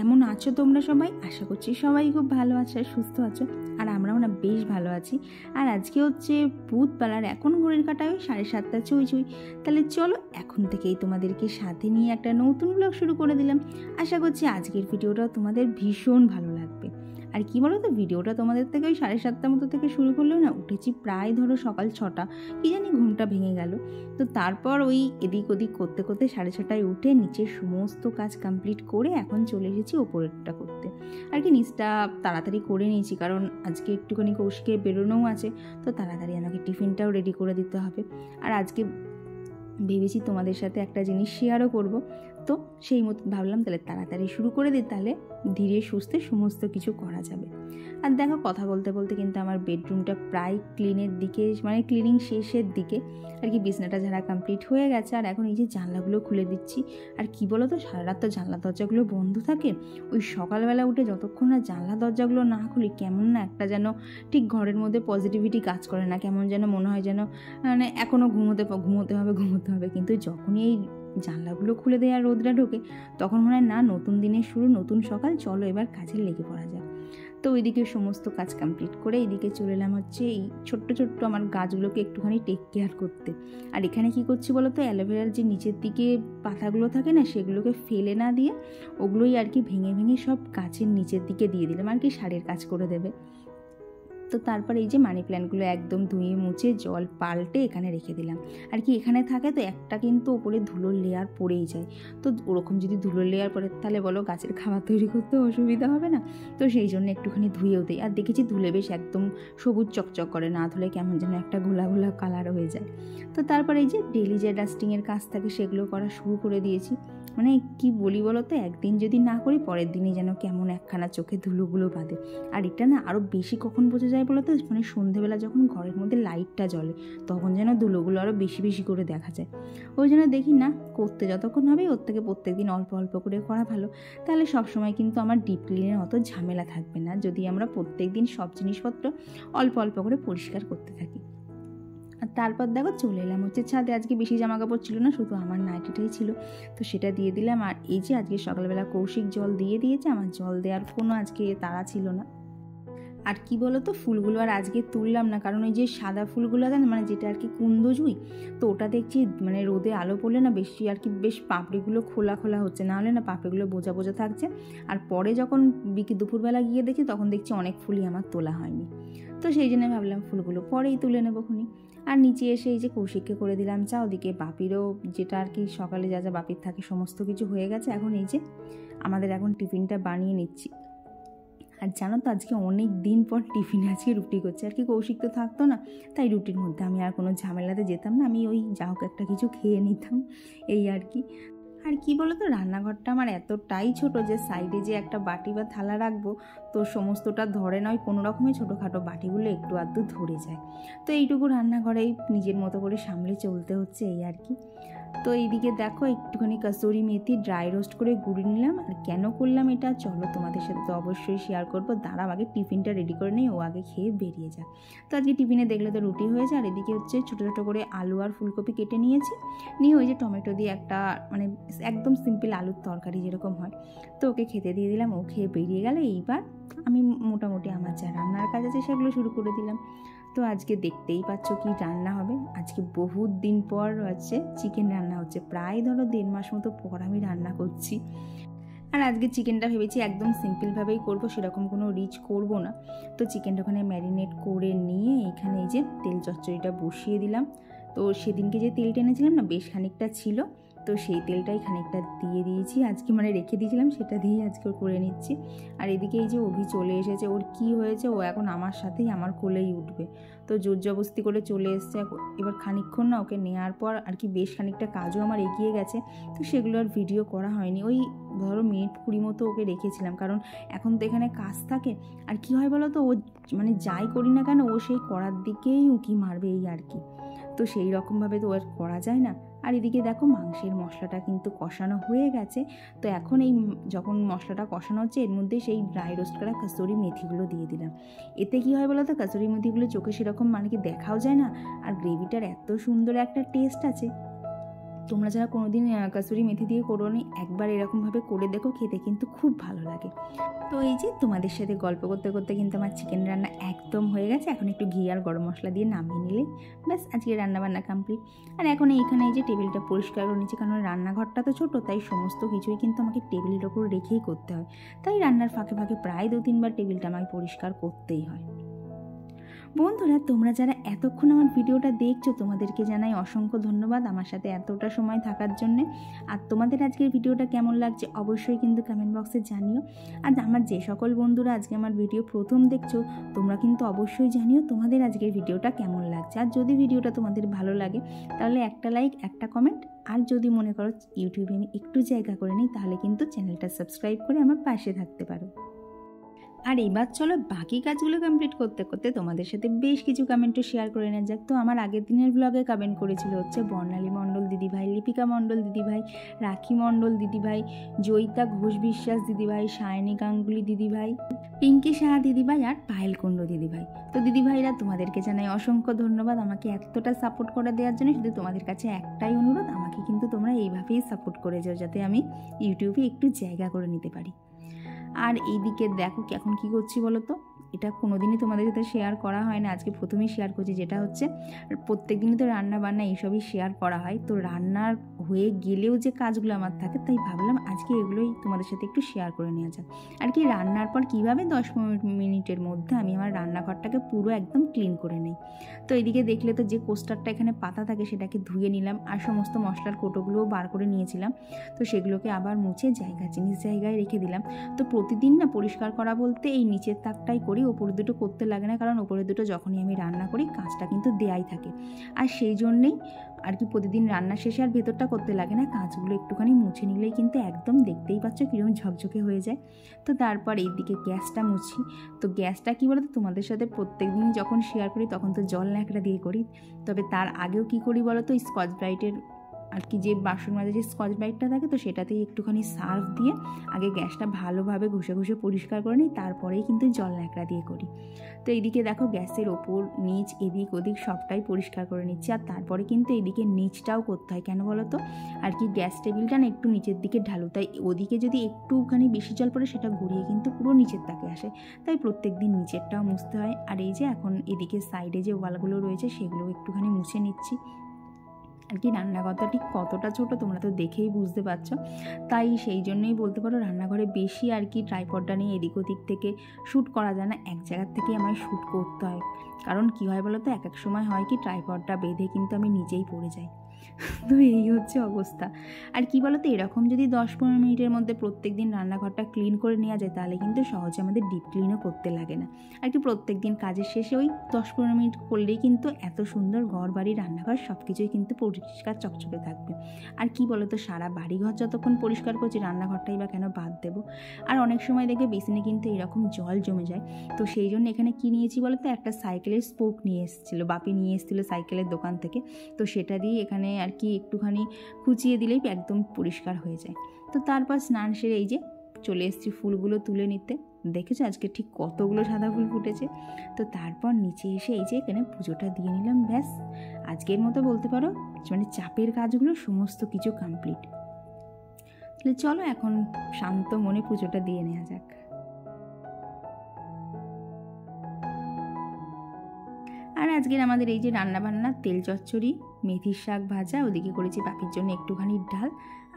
কেমন আছো তোমরা সবাই? আশা করছি সবাই খুব ভালো আছো আর সুস্থ আছো। আর আমরাও না বেশ ভালো আছি। আর আজকে হচ্ছে বুধবার আর এখন ঘড়ির কাটায় সাড়ে সাতটা চুই চুই। তাহলে চলো এখন থেকেই তোমাদেরকে সাথে নিয়ে একটা নতুন ব্লগ শুরু করে দিলাম। আশা করছি আজকের ভিডিওটা তোমাদের ভীষণ ভালো লাগবে। আর কি বলো তো ভিডিওটা তোমাদের থেকে ওই সাড়ে সাতটার মতো থেকে শুরু করলেও না উঠেছি প্রায় ধরো সকাল ছটা, কি জানি ঘুমটা ভেঙে গেল। তো তারপর ওই এদিক ওদিক করতে করতে সাড়ে ছটায় উঠে নিচের সমস্ত কাজ কমপ্লিট করে এখন চলে এসেছি ওপরেরটা করতে। আর কি নিচটা তাড়াতাড়ি করে নিয়েছি, কারণ আজকে একটুখানি কৌশিকে বেরোনোও আছে, তো তাড়াতাড়ি আমাকে টিফিনটাও রেডি করে দিতে হবে। আর আজকে ভেবেছি তোমাদের সাথে একটা জিনিস শেয়ারও করব। তো সেই মতো ভাবলাম তাহলে তাড়াতাড়ি শুরু করে দিই, তাহলে ধীরে সুস্থে সমস্ত কিছু করা যাবে। আর দেখো কথা বলতে বলতে কিন্তু আমার বেডরুমটা প্রায় ক্লিনের দিকে মানে ক্লিনিং শেষের দিকে আর কি বিছনাটা ঝাড়া কমপ্লিট হয়ে গেছে। আর এখন এই যে জানলাগুলো খুলে দিচ্ছি, আর কি বলো তো সারা রাত তো জানলা দরজাগুলো বন্ধ থাকে। ওই সকালবেলা উঠে যতক্ষণ না জানলা দরজাগুলো না খুলি, কেমন না একটা যেন ঠিক ঘরের মধ্যে পজিটিভিটি কাজ করে না, কেমন যেন মনে হয় যেন মানে এখনও ঘুমোতে ঘুমোতে হবে ঘুমোতে হবে। কিন্তু যখনই এই জানলাগুলো খুলে দেয় আর রোদরা ঢোকে, তখন মনে হয়, না, নতুন দিনের শুরু, নতুন সকাল, চলো এবার কাজে লেগে পড়া যায় তো ওইদিকে সমস্ত কাজ কমপ্লিট করে এইদিকে চলে এলাম হচ্ছে এই ছোট্ট ছোট্ট আমার গাছগুলোকে একটুখানি টেক কেয়ার করতে। আর এখানে কি করছি বলো তো অ্যালোভেরার যে নিচের দিকে পাতাগুলো থাকে না, সেগুলোকে ফেলে না দিয়ে ওগুলোই আর কি ভেঙে ভেঙে সব গাছের নিচের দিকে দিয়ে দিলাম। আর কি সারের কাজ করে দেবে। তো তারপর এই যে মানি প্ল্যান্টগুলো একদম ধুয়ে মুছে জল পাল্টে এখানে রেখে দিলাম। আর কি এখানে থাকে তো একটা কিন্তু ওপরে ধুলোর লেয়ার পড়েই যায়। তো ওরকম যদি ধুলোর লেয়ার পড়ে তাহলে বলো গাছের খাবার তৈরি করতে অসুবিধা হবে না? তো সেই জন্য একটুখানি ধুয়েও দেয় আর দেখেছি ধুলে বেশ একদম সবুজ চকচক করে, না ধুলে কেমন যেন একটা গোলা গোলা কালার হয়ে যায়। তো তারপর এই যে ডেলি যে ডাস্টিংয়ের কাজ থাকে সেগুলো করা শুরু করে দিয়েছি। মানে কি বলি বলো তো, একদিন যদি না করি পরের দিনই যেন কেমন একখানা চোখে ধুলোগুলো বাঁধে। আর এটা না আরও বেশি কখন বোঝা যায়? বলো তো মানে সন্ধেবেলা যখন ঘরের মধ্যে লাইটটা জ্বলে, তখন যেন ধুলোগুলো আরও বেশি বেশি করে দেখা যায়। ওই জন্য দেখি না, করতে যতক্ষণ হবে ওর থেকে প্রত্যেক দিন অল্প অল্প করে করা ভালো। তাহলে সবসময় কিন্তু আমার ডিপ ক্লিনের অত ঝামেলা থাকবে না, যদি আমরা প্রত্যেক দিন সব জিনিসপত্র অল্প অল্প করে পরিষ্কার করতে থাকি। আর তারপর দেখো চলে এলাম হচ্ছে ছাদে, আজকে বেশি জামা কাপড় ছিল না, শুধু আমার নাইটিটাই ছিল। তো সেটা দিয়ে দিলাম, আর এই যে আজকে সকালবেলা কৌশিক জল দিয়ে দিয়েছে, আমার জল দেওয়ার কোনো আজকে তাড়া ছিল না। আর কি বলো তো ফুলগুলো আর আজকে তুললাম না, কারণ ওই যে সাদা ফুলগুলো আছে মানে যেটা আর কি কুন্দজুই, তো ওটা দেখছি মানে রোদে আলো পড়লে না বেশি আর কি বেশ পাপড়িগুলো খোলা খোলা হচ্ছে, না হলে না পাপড়িগুলো বোঝা বোঝা থাকছে। আর পরে যখন বিকে দুপুরবেলা গিয়ে দেখি, তখন দেখছি অনেক ফুলই আমার তোলা হয়নি। তো সেই জন্য ভাবলাম ফুলগুলো পরেই তুলে নেব খুনি। আর নিচে এসে এই যে কৌশিককে করে দিলাম চা, ওদিকে বাপিরও যেটা আর কি সকালে যা যা বাপির থাকে সমস্ত কিছু হয়ে গেছে, এখন এই যে আমাদের এখন টিফিনটা বানিয়ে নিচ্ছি। আর জানো তো আজকে অনেক দিন পর টিফিনে আজকে রুটি করছে। আর কি কৌশিক তো থাকতো না, তাই রুটির মধ্যে আমি আর কোনো ঝামেলাতে যেতাম না, আমি ওই যা হোক একটা কিছু খেয়ে নিতাম, এই আর কি। আর কি বলো তো রান্নাঘরটা আমার এতটাই ছোট যে সাইডে যে একটা বাটি বা থালা রাখব, তো সমস্তটা ধরে নয়, কোনো রকমের ছোটোখাটো বাটিগুলো একটু আধটু ধরে যায়। তো এইটুকু রান্নাঘরেই নিজের মতো করে সামলে চলতে হচ্ছে, এই আর কি। তো এইদিকে দেখো একটুখানি কাসুরি মেথি ড্রাই রোস্ট করে গুঁড়ি নিলাম। আর কেন করলাম এটা? চলো তোমাদের সাথে তো অবশ্যই শেয়ার করব। দাঁড়াও, আগে টিফিনটা রেডি করে নিই, ও আগে খেয়ে বেরিয়ে যায় তো আজকে টিফিনে দেখলে তো রুটি হয়েছে, আর এদিকে হচ্ছে ছোটো ছোটো করে আলু আর ফুলকপি কেটে নিয়েছি। নিয়ে ওই যে টমেটো দিয়ে একটা মানে একদম সিম্পল আলুর তরকারি যেরকম হয়। তো ওকে খেতে দিয়ে দিলাম, ও খেয়ে বেরিয়ে গেলে। এইবার আমি মোটামুটি আমার যা রান্নার কাজ আছে সেগুলো শুরু করে দিলাম। তো আজকে দেখতেই পাচ্ছ কি রান্না হবে। আজকে বহুত দিন পর হচ্ছে চিকেন রান্না হচ্ছে। প্রায় ধরো দেড় মাস মতো পর আমি রান্না করছি। আর আজকে চিকেনটা ভেবেছি একদম সিম্পলভাবেই করব, সেরকম কোনো রিচ করব না। তো চিকেনটা ওখানে ম্যারিনেট করে নিয়ে এখানে এই যে তেল চচ্চড়িটা বসিয়ে দিলাম। তো সেদিনকে যে তেল টেনেছিলাম না, বেশ খানিকটা ছিল। তো সেই তেলটাই খানিকটা দিয়ে দিয়েছি। আজকে মানে রেখে দিয়েছিলাম, সেটা দিয়েই আজকে করে নিচ্ছি। আর এদিকে এই যে অভি চলে এসেছে, ওর কি হয়েছে, ও এখন আমার সাথেই আমার কোলেই উঠবে। তো জোর জবস্তি করে চলে এসছে। এবার খানিক্ষণ না ওকে নেওয়ার পর আর কি বেশ খানিকটা কাজও আমার এগিয়ে গেছে। তো সেগুলো আর ভিডিও করা হয়নি। ওই ধরো মিনিট কুড়ি মতো ওকে রেখেছিলাম। কারণ এখন তো এখানে কাজ থাকে। আর কি হয় বলো তো ও মানে যাই করি না কেন, ও সেই করার দিকেই উঁকি মারবে এই আর কি। তো সেই রকমভাবে তো আর করা যায় না। আর এদিকে দেখো মাংসের মশলাটা কিন্তু কষানো হয়ে গেছে। তো এখন এই যখন মশলাটা কষানো হচ্ছে, এর মধ্যে সেই ড্রাই রোস্ট করা কাসুরি মেথিগুলো দিয়ে দিলাম। এতে কি হয় বলো তো কাসুরি মেথিগুলো চোখে সেরকম মানে কি দেখাও যায় না। আর গ্রেভিটার এত সুন্দর একটা টেস্ট আছে। তোমরা যারা কোনোদিন কাসুরি মেথি দিয়ে করো নি একবার এরকমভাবে করে দেখো, খেতে কিন্তু খুব ভালো লাগে। তো এই যে তোমাদের সাথে গল্প করতে করতে কিন্তু আমার চিকেন রান্না একদম হয়ে গেছে। এখন একটু ঘি আর গরম মশলা দিয়ে নামিয়ে নিলে, ব্যাস, আজকে রান্নাবান্না কমপ্লিট আর এখন এইখানে এই যে টেবিলটা পরিষ্কার করে নিচ্ছি কারণ রান্নাঘরটা তো ছোটো, তাই সমস্ত কিছুই কিন্তু আমাকে টেবিলের ওপর রেখেই করতে হয়। তাই রান্নার ফাঁকে ফাঁকে প্রায় দু তিনবার টেবিলটা আমাকে পরিষ্কার করতেই হয়। বন্ধুরা, তোমরা যারা এতক্ষণ আমার ভিডিওটা দেখছ, তোমাদেরকে জানাই অসংখ্য ধন্যবাদ আমার সাথে এতটা সময় থাকার জন্যে। আর তোমাদের আজকের ভিডিওটা কেমন লাগছে অবশ্যই কিন্তু কমেন্ট বক্সে জানিও। আর আমার যে সকল বন্ধুরা আজকে আমার ভিডিও প্রথম দেখছ, তোমরা কিন্তু অবশ্যই জানিও তোমাদের আজকের ভিডিওটা কেমন লাগছে। আর যদি ভিডিওটা তোমাদের ভালো লাগে, তাহলে একটা লাইক একটা কমেন্ট আর যদি মনে করো ইউটিউবে আমি একটু জায়গা করে নিই, তাহলে কিন্তু চ্যানেলটা সাবস্ক্রাইব করে আমার পাশে থাকতে পারো। আর এবার চলো বাকি কাজগুলো কমপ্লিট করতে করতে তোমাদের সাথে বেশ কিছু কমেন্টও শেয়ার করে নেওয়া যাক। তো আমার আগের দিনের ব্লগে কমেন্ট করেছিল হচ্ছে বর্ণালী মণ্ডল দিদিভাই, লিপিকা মণ্ডল দিদিভাই, রাখি মণ্ডল দিদিভাই, জয়িতা ঘোষ বিশ্বাস দিদিভাই, সায়নী গাঙ্গুলি দিদিভাই, পিঙ্কি সাহা দিদিভাই আর পায়েল কুণ্ড দিদিভাই। তো দিদিভাইরা, তোমাদেরকে জানাই অসংখ্য ধন্যবাদ আমাকে এতটা সাপোর্ট করে দেওয়ার জন্য। শুধু তোমাদের কাছে একটাই অনুরোধ, আমাকে কিন্তু তোমরা এইভাবেই সাপোর্ট করে যাও যাতে আমি ইউটিউবে একটু জায়গা করে নিতে পারি। আর এইদিকে দেখো এখন কি করছি বলো তো এটা কোনোদিনই তোমাদের সাথে শেয়ার করা হয় না। আজকে প্রথমেই শেয়ার করছি, যেটা হচ্ছে প্রত্যেক দিনই তো রান্না বান্না এইসবই শেয়ার করা হয়। তো রান্নার হয়ে গেলেও যে কাজগুলো আমার থাকে, তাই ভাবলাম আজকে এগুলোই তোমাদের সাথে একটু শেয়ার করে নেওয়া যাক। আর কি রান্নার পর কীভাবে দশ মিনিটের মধ্যে আমি আমার রান্নাঘরটাকে পুরো একদম ক্লিন করে নিই। তো এদিকে দেখলে তো যে কোস্টারটা এখানে পাতা থাকে সেটাকে ধুয়ে নিলাম আর সমস্ত মশলার কোটোগুলোও বার করে নিয়েছিলাম। তো সেগুলোকে আবার মুছে জায়গা, জিনিস জায়গায় রেখে দিলাম। তো প্রতিদিন না পরিষ্কার করা বলতে এই নিচের তাকটাই করি, ওপরে দুটো করতে লাগে না, কারণ ওপরে দুটো যখনই আমি রান্না করি, কাজটা কিন্তু দেয়াই থাকে। আর সেই জন্যেই আর কি প্রতিদিন রান্না শেষে আর ভেতরটা করতে লাগে না, কাঁচগুলো একটুখানি মুছে নিলেই কিন্তু একদম দেখতেই পাচ্ছ কীরকম ঝকঝকে হয়ে যায়। তো তারপর এই দিকে গ্যাসটা মুছি। তো গ্যাসটা কী বলো তো তোমাদের সাথে প্রত্যেক দিনই যখন শেয়ার করি তখন তো জল ন্যাকড়া দিয়ে করি। তবে তার আগেও কি করি বলো তো স্কচ ব্রাইটের আর কি যে বাসন মাঝে যে স্কচ ব্রাইটটা থাকে তো সেটাতেই একটুখানি সার্ফ দিয়ে আগে গ্যাসটা ভালোভাবে ঘষে ঘষে পরিষ্কার করে নিই, তারপরেই কিন্তু জল ন্যাকড়া দিয়ে করি। তো এইদিকে দেখো গ্যাসের ওপর নিচ, এদিক, ওদিক সবটাই পরিষ্কার করে নিচ্ছি। আর তারপরে কিন্তু এদিকে নিচটাও করতে হয় কেন বলো তো আর কি গ্যাস টেবিলটা না একটু নিচের দিকে ঢালু, তাই ওদিকে যদি একটুখানি বেশি জল পড়ে সেটা ঘুরিয়ে কিন্তু পুরো নিচের তাকে আসে। তাই প্রত্যেক দিন নিচেরটাও মুছতে হয়। আর এই যে এখন এদিকে সাইডে যে ওয়ালগুলো রয়েছে সেগুলো একটুখানি মুছে নিচ্ছি। আর কি রান্নাঘরটা ঠিক কতটা ছোট তোমরা তো দেখেই বুঝতে পারছ। তাই সেই জন্যই বলতে পারো রান্নাঘরে বেশি আর কি ট্রাইপডটা নিয়ে এদিক ওদিক থেকে শ্যুট করা যায় না, এক জায়গার থেকেই আমায় শ্যুট করতে হয়। কারণ কী হয় বলো তো এক এক সময় হয় কি ট্রাইপডটা বেঁধে কিন্তু আমি নিজেই পড়ে যাই। তো এই হচ্ছে অবস্থা। আর কি বলতো, এরকম যদি দশ পনেরো মিনিটের মধ্যে প্রত্যেক দিন রান্নাঘরটা ক্লিন করে নেওয়া যায়, তাহলে কিন্তু সহজে আমাদের ডিপ ক্লিনও করতে লাগে না। আর কি প্রত্যেক দিন কাজের শেষে ওই দশ পনেরো মিনিট করলেই কিন্তু এত সুন্দর ঘর, বাড়ি, রান্নাঘর সব কিছুই কিন্তু পরিষ্কার চকচকে থাকবে। আর কি বলতো, সারা বাড়িঘর যতক্ষণ পরিষ্কার করছি, রান্নাঘরটাই বা কেন বাদ দেবো? আর অনেক সময় দেখবে বেসিনে কিন্তু এরকম জল জমে যায়। তো সেই জন্য এখানে কি নিয়েছি বলতো, একটা সাইকেলের স্পোক নিয়ে এসেছিল, বাপি নিয়ে এসেছিল সাইকেলের দোকান থেকে। তো সেটা দিয়ে এখানে আর কি একটুখানি খুঁচিয়ে দিলেই একদম পরিষ্কার হয়ে যায়। তো তারপর স্নান সেরে এই যে চলে এসেছি ফুলগুলো তুলে নিতে। দেখেছ আজকে ঠিক কতগুলো সাদা ফুল ফুটেছে? তো তারপর নিচে এসে এই যে এখানে পুজোটা দিয়ে নিলাম, ব্যাস। আজকের মতো বলতে পারো মানে চাপের কাজগুলো সমস্ত কিছু কমপ্লিট তাহলে চলো এখন শান্ত মনে পুজোটা দিয়ে নেওয়া যাক। আজকের আমাদের এই যে রান্নাবান্না তেল চচ্চড়ি মেথির শাক ভাজা ওদিকে করেছি পাখির জন্য একটুখানি ডাল।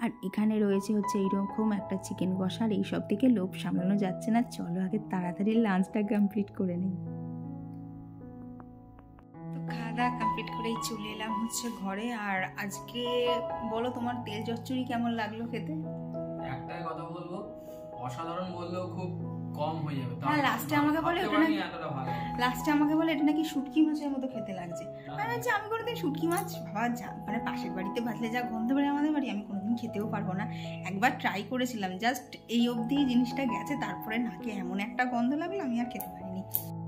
আর এখানে রয়েছে হচ্ছে এইরকম একটা চিকেন কষা এই সব থেকে লোভ সামলানো যাচ্ছে না। চলো আগে তাড়াতাড়ি লাঞ্চটা কমপ্লিট করে নিই। তো খাওয়া দাওয়া কমপ্লিট করেই চলে এলাম হচ্ছে ঘরে। আর আজকে বলো তোমার তেল চচ্চড়ি কেমন লাগল খেতে? একটাই কথা বলব অসাধারণ বললেও খুব কম হয়ে যাবে হ্যাঁ, এ আমাকে বলে ওটা নাকি- লাস্টে আমাকে বলে এটা নাকি শুটকি মাছের মতো খেতে লাগছে। আমি বলছি আমি কোনোদিন শুটকি মাছ বাবা যা মানে পাশের বাড়িতে ভাজলে যা গন্ধ বেড়ে আমাদের বাড়ি আমি কোনোদিন খেতেও পারব না। একবার ট্রাই করেছিলাম জাস্ট এই অবধি জিনিসটা গেছে তারপরে নাকে এমন একটা গন্ধ লাগল আমি আর খেতে পারিনি।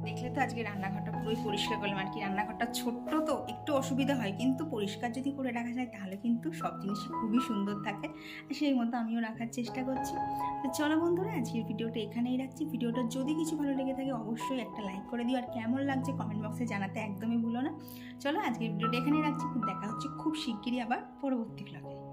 দেখলে তো আজকে রান্নাঘরটা পুরোই পরিষ্কার করলাম আর কি রান্নাঘরটা ছোট্ট তো অসুবিধা হয়। কিন্তু পরিষ্কার যদি করে রাখা যায়, তাহলে কিন্তু সব জিনিসই খুবই সুন্দর থাকে। সেই মতো আমিও রাখার চেষ্টা করছি। তো চলো বন্ধুরা, আজকের ভিডিওটা এখানেই রাখছি। ভিডিওটা যদি কিছু ভালো লেগে থাকে, অবশ্যই একটা লাইক করে দিও। আর কেমন লাগছে কমেন্ট বক্সে জানাতে একদমই ভুলো না। চলো আজকের ভিডিওটা এখানেই রাখছি। দেখা হচ্ছে খুব শিগগিরই আবার পরবর্তী ব্লগে